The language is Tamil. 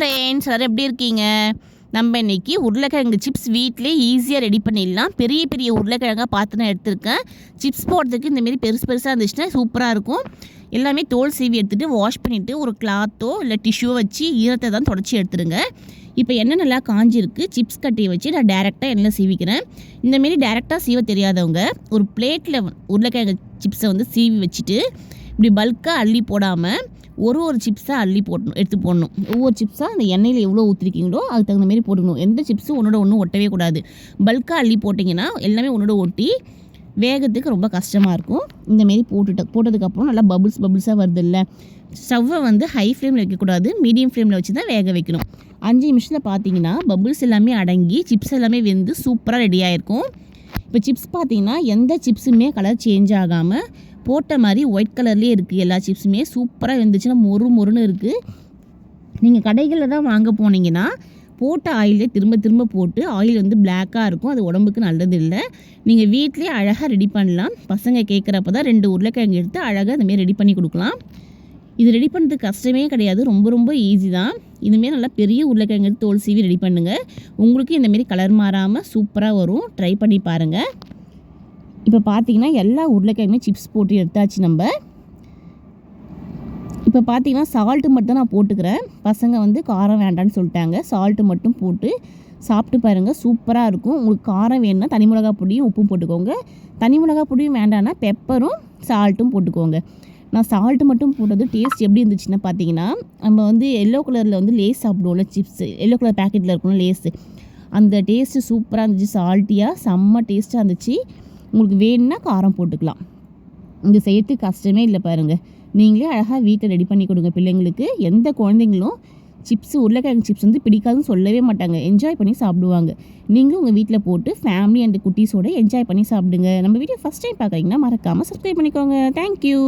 ஃப்ரெண்ட்ஸ் எல்லோரும் எப்படி இருக்கீங்க? நம்ம இன்னைக்கு உருளைக்கிழங்கு சிப்ஸ் வீட்டிலே ஈஸியாக ரெடி பண்ணிடலாம். பெரிய பெரிய உருளைக்கிழங்கா பார்த்து நான் எடுத்திருக்கேன். சிப்ஸ் போடுறதுக்கு இந்தமாரி பெருசு பெருசாக இருந்துச்சுன்னா சூப்பராக இருக்கும். எல்லாமே தோல் சீவி எடுத்துகிட்டு வாஷ் பண்ணிவிட்டு ஒரு கிளாத்தோ இல்லை டிஷ்யூ வச்சு ஈரத்தை தான் தொடச்சி எடுத்துருங்க. இப்போ எண்ணெய் நல்லா காஞ்சிருக்கு சிப்ஸ் கட்டியை வச்சு நான் டேரெக்டாக எண்ணெய் சீவிக்கிறேன். இந்தமாரி டேரெக்டாக சீவ தெரியாதவங்க ஒரு பிளேட்டில் உருளைக்கிழங்கு சிப்ஸை வந்து சீவி வச்சுட்டு இப்படி பல்காக அள்ளி போடாமல் ஒரு ஒரு சிப்ஸாக அள்ளி போடணும் எடுத்து போடணும். ஒவ்வொரு சிப்ஸாக அந்த எண்ணெயில் எவ்வளோ ஊற்றிருக்கீங்களோ அதுக்கு தகுந்த மாதிரி போடணும். எந்த சிப்ஸும் ஒன்றோட ஒன்றும் ஒட்டவே கூடாது. பல்காக அள்ளி போட்டிங்கன்னா எல்லாமே ஒன்றோட ஒட்டி வேகத்துக்கு ரொம்ப கஷ்டமாக இருக்கும். இந்தமாரி போட்டுட்டு போட்டதுக்கப்புறம் நல்லா பபுள்ஸ் பபுள்ஸாக வருது இல்லை ஸ்டவ்வை வந்து ஹை ஃப்ளேமில் வைக்கக்கூடாது. மீடியம் ஃப்ளேமில் வச்சு தான் வேக வைக்கணும். அஞ்சு நிமிஷத்தில் பார்த்தீங்கன்னா பபுள்ஸ் எல்லாமே அடங்கி சிப்ஸ் எல்லாமே வெந்து சூப்பராக ரெடி ஆகிருக்கும் இப்போ சிப்ஸ் பார்த்தீங்கன்னா எந்த சிப்ஸுமே கலர் சேஞ்ச் ஆகாமல் போட்ட மாதிரி ஒயிட் கலர்லேயே இருக்குது எல்லா சிப்ஸுமே சூப்பராக வெந்துச்சுன்னா மொறு மொறுன்னு இருக்குது நீங்கள் கடைகளில் தான் வாங்க போனீங்கன்னா போட்ட ஆயிலே திரும்ப திரும்ப போட்டு ஆயில் வந்து பிளாக்காக இருக்கும். அது உடம்புக்கு நல்லது இல்லை. நீங்கள் வீட்லேயே அழகாக ரெடி பண்ணலாம். பசங்க கேட்குறப்ப தான் ரெண்டு உருளைக்கிழங்கு எடுத்து அழகாக இந்தமாரி ரெடி பண்ணி கொடுக்கலாம். இது ரெடி பண்ணுறதுக்கு கஷ்டமே கிடையாது. ரொம்ப ரொம்ப ஈஸி தான். இதுமாரி நல்லா பெரிய உருளைக்கிழங்கு எடுத்து தோல் சீவி ரெடி பண்ணுங்கள் உங்களுக்கு இந்தமாரி கலர் மாறாமல் சூப்பராக வரும். ட்ரை பண்ணி பாருங்கள் இப்போ பார்த்தீங்கன்னா எல்லா உருளைக்கிழங்குமே சிப்ஸ் போட்டு எடுத்தாச்சு நம்ம. இப்போ பார்த்தீங்கன்னா சால்ட்டு மட்டும் நான் போட்டுக்கிறேன். பசங்க வந்து காரம் வேண்டான்னு சொல்லிட்டாங்க. சால்ட்டு மட்டும் போட்டு சாப்பிட்டு பாருங்கள் சூப்பராக இருக்கும். உங்களுக்கு காரம் வேணும்னா தனி மிளகா பொடியும் உப்பும் போட்டுக்கோங்க. தனி மிளகா பொடியும் வேண்டாம்னா பெப்பரும் சால்ட்டும் போட்டுக்கோங்க. நான் சால்ட்டு மட்டும் போட்டது டேஸ்ட் எப்படி இருந்துச்சுன்னா பார்த்தீங்கன்னா நம்ம வந்து எல்லோ கலரில் வந்து லேஸ் சாப்பிடுவோம்ல சிப்ஸ் எல்லோ கலர் பேக்கெட்டில் இருக்கணும் லேஸு. அந்த டேஸ்ட்டு சூப்பராக இருந்துச்சு சால்ட்டியாக செம்ம டேஸ்ட்டாக இருந்துச்சு. உங்களுக்கு வேணும்னா காரம் போட்டுக்கலாம். இந்த செய்யறதுக்கு கஷ்டமே இல்லை பாருங்கள் நீங்களே அழகாக வீட்டில் ரெடி பண்ணி கொடுங்க பிள்ளைங்களுக்கு. எந்த குழந்தைங்களும் சிப்ஸ் உருளைக்கிழங்கு சிப்ஸ் வந்து பிடிக்காதுன்னு சொல்லவே மாட்டாங்க. என்ஜாய் பண்ணி சாப்பிடுவாங்க. நீங்களும் உங்கள் வீட்டில் போட்டு ஃபேமிலி அண்ட் குட்டீஸோட என்ஜாய் பண்ணி சாப்பிடுங்க. நம்ம வீடியோ ஃபஸ்ட் டைம் பார்க்குறீங்கன்னா மறக்காமல் சப்ஸ்கிரைப் பண்ணிக்கோங்க. தேங்க்யூ